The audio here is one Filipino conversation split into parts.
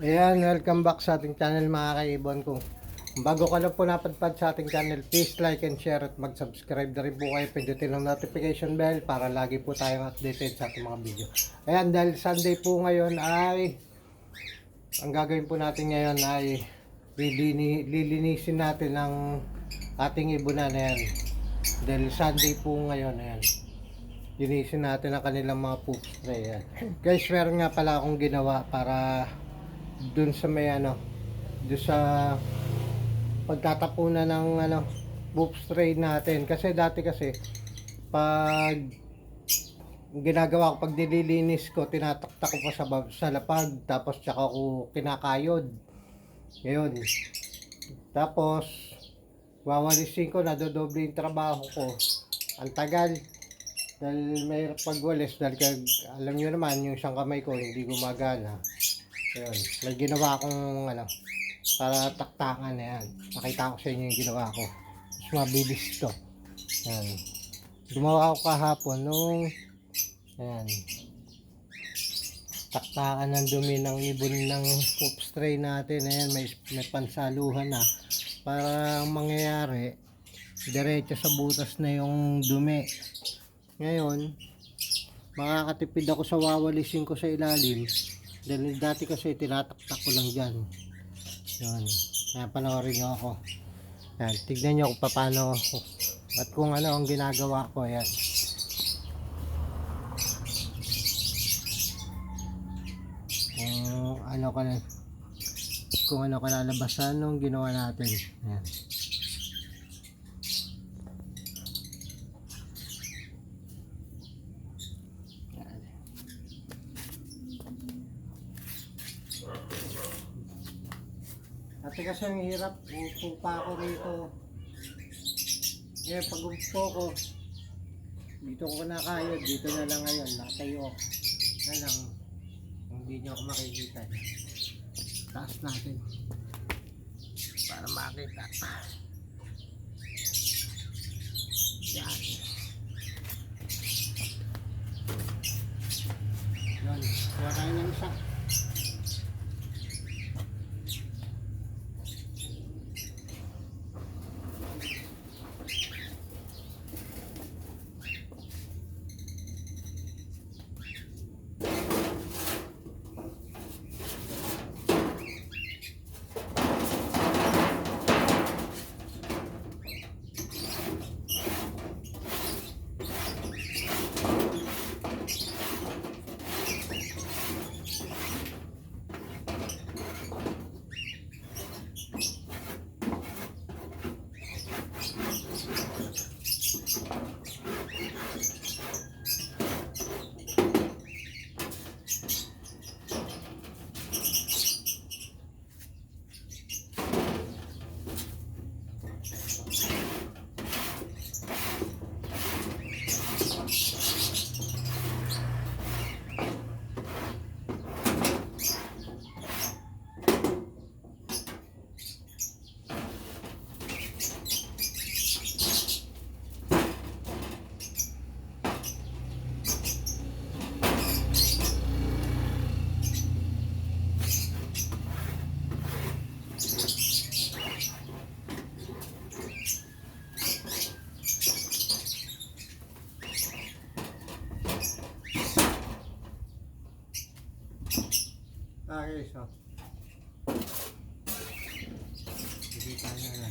Ayan, welcome back sa ating channel mga kaibon ko. Bago ka lang po napadpad sa ating channel, please like and share at mag-subscribe na rin po kayo. Pindutin ang notification bell para lagi po tayong updated sa ating mga video. Ayan, dahil Sunday po ngayon ay ang gagawin po natin ngayon ay lilini, lilinisin natin ang ating ibunan na. Dahil Sunday po ngayon, ayan. Linisin natin ang kanilang mga poop. Ayan. Guys, meron nga pala akong ginawa para dun sa may ano, dun sa pagtatapunan ng ano, poop tray natin. Kasi dati kasi, pag ginagawa ko pag nililinis ko, tinataktak ko pa sa, sa lapag, tapos tsaka ko kinakayod. Ngayon. Tapos, wawalisin ko, nadodoble yung trabaho ko. Ang tagal. Dahil mahirap pagwalis, dahil kag, alam nyo naman, yung isang kamay ko, hindi gumagana. Ayun, may ginawa akong, ano, para taktakan na yan. Nakita ko sa inyo yung ginawa ko. Mas mabilis to. Yan. Gumawa ako kahapon nung, ayan, taktakan ng dumi ng ibon ng poop tray natin. Ayan, may, may pansaluhan na. Para ang mangyayari, diretso sa butas na yung dumi. Ngayon, makakatipid ako sa wawalisin ko sa ilalim. Dahil dati kasi tinataktak ko lang dyan. Yun. Kaya panoorin nyo ako. Yan, tignan nyo kung paano at kung ano ang ginagawa ko. Yan. Kung ano ka kung ano kalalabasan nung ginawa natin. Yan. Ate kasi ang hirap, upo pa ako rito. Eh, pag upo ko, dito ko na kayo, dito na lang ngayon, nakatayo ako. Na lang, hindi nyo ako makikita. Taas natin. Para makita. Yan. Yan, kuha tayo ng isa.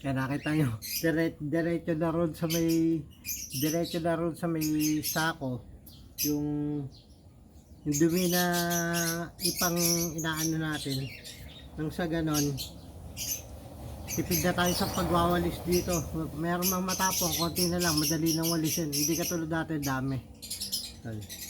Kaya nakita nyo, dire, diretso na ron sa may, diretso na ron sa may sako, yung, yung dumi na ipang inaano natin. Nang sa ganon, tipid na tayo sa pagwawalis dito. Meron mang matapong, konti na lang, madali nang walisin. Hindi katulad dati, dami. Ay.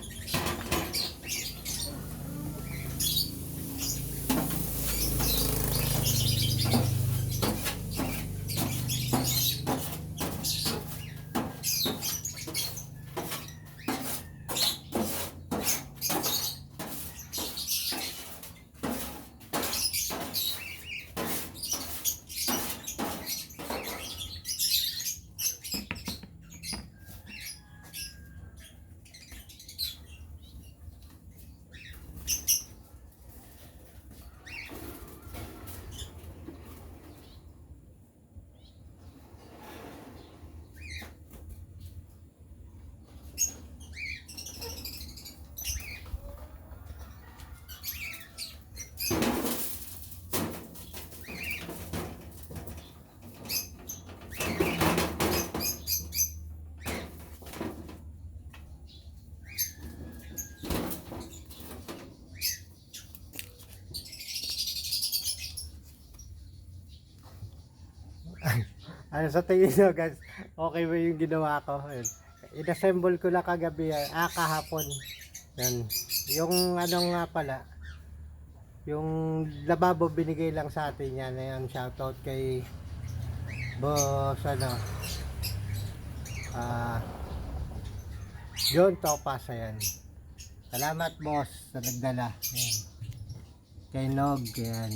Ano sa tingin nyo guys? Okay ba yung ginawa ko? Ayun. Inassemble ko na kagabi, ah kahapon. Yan. Yung ano nga pala, yung lababo binigay lang sa atin yan. Ayan, shoutout kay boss ano. Ah, John Topas, ayan. Salamat boss sa nagdala. Ayan. Kay Nog, ayan.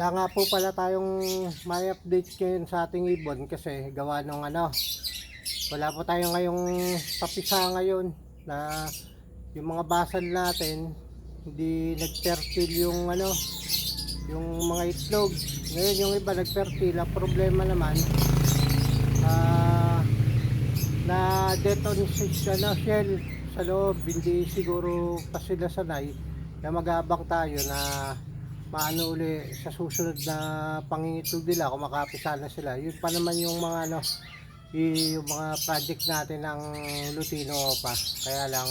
Wala nga po pala tayong may update ngayon sa ating ibon kasi gawa nung ano wala po tayo ngayong papisa ngayon na yung mga basal natin hindi nag-fertile yung ano yung mga itlog. Ngayon yung iba nag-fertile ang problema naman ah na dead on ano, shell sa loob. Hindi siguro pa sila sanay na mag-aabang tayo na maano uli sa susunod na pangingitlog nila kung makapisa sila. Yun pa naman yung mga ano yung mga project natin ng Lutino pa. Kaya lang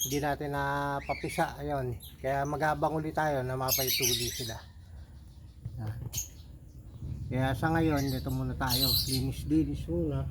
hindi natin na papisa ayun. Kaya magabang uli tayo na mapaituli sila. Yan. kaya sa ngayon dito muna tayo. Linis linis muna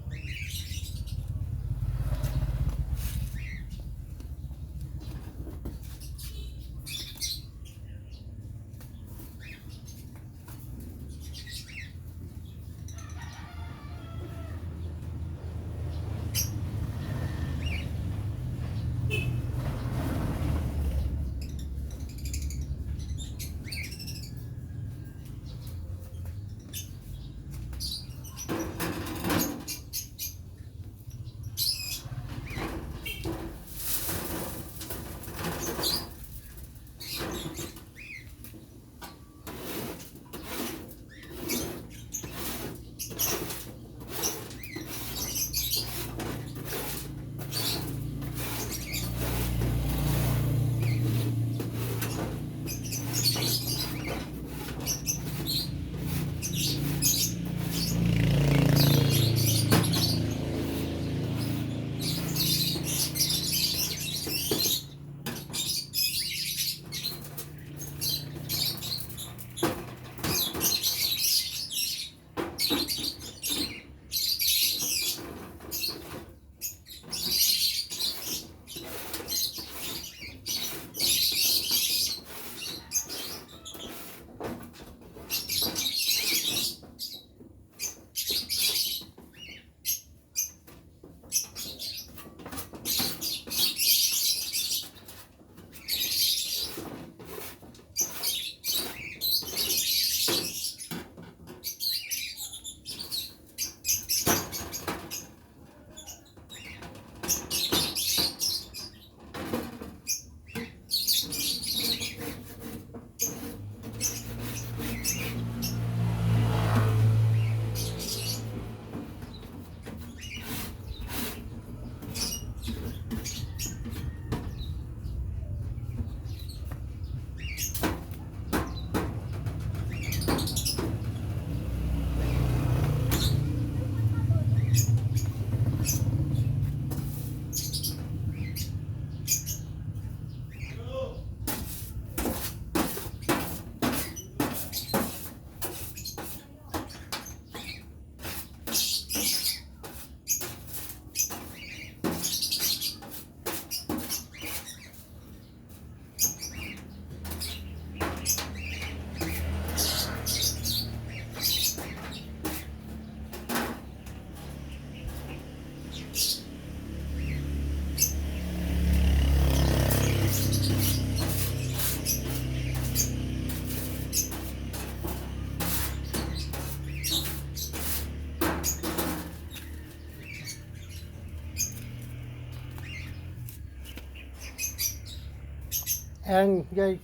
And guys,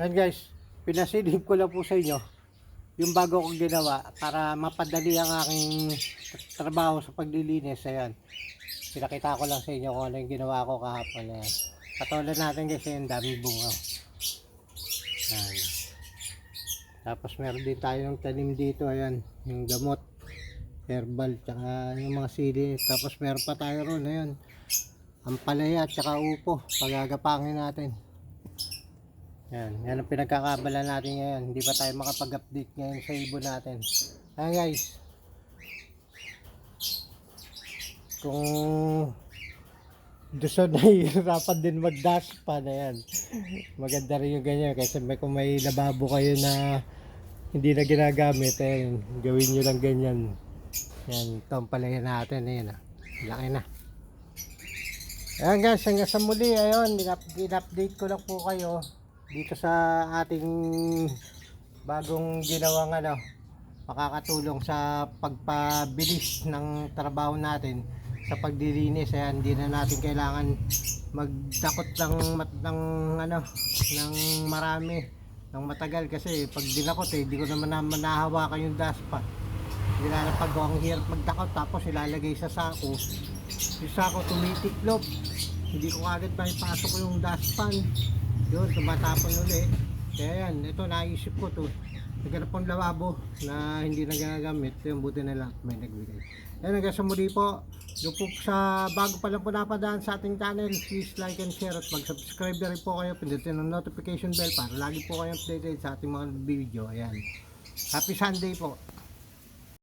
and guys, pinasilip ko lang po sa inyo yung bago kong ginawa para mapadali ang aking trabaho sa paglilinis. Ayan. Pinakita ko lang sa inyo kung ano yung ginawa ko kahapon. Ayan. Patulan natin kasi yung daming bunga. Ayan. Tapos meron din tayong tanim dito. Ayan. Yung gamot. Herbal. Tsaka yung mga sili. Tapos meron pa tayo ron. Ayan ang palaya at saka upo. Pagagapangin natin. Yan, yan ang pinagkakabala natin ngayon. Hindi pa tayo makapag-update ngayon sa ibon natin. Ayan guys. Kung gusto nahihirapan din mag-dashpan ayan maganda rin yung ganyan. Kasi may, kung may lababo kayo na hindi na ginagamit ayan, gawin nyo lang ganyan. Yan, ito ang palaya natin. Ayan, ah. laki na Ayan guys, hanggang sa muli, ayun, in-update ko lang po kayo dito sa ating bagong ginawang ano, makakatulong sa pagpabilis ng trabaho natin sa pagdilinis. Ayan, hindi na natin kailangan magdakot ng, ng ano, ng marami, ng matagal kasi pag dinakot eh, hindi ko naman naman nahawakan yung daspa. Hindi na pag ang hirap magdakot tapos ilalagay sa sako. Yung sako tumitiklop. Hindi ko agad ba ipasok yung dustpan. Yun tumatapon uli. Kaya yan ito naisip ko to. Naghanap pong lavabo na hindi na ginagamit. Yung buti na lang may nagbigay. Yan hanggang sa muli po. Yung po sa bago pa lang po napadaan sa ating channel please like and share at mag subscribe na rin po kayo. Pindutin ang notification bell para lagi po kayong updated sa ating mga video. Ayan. Happy sunday po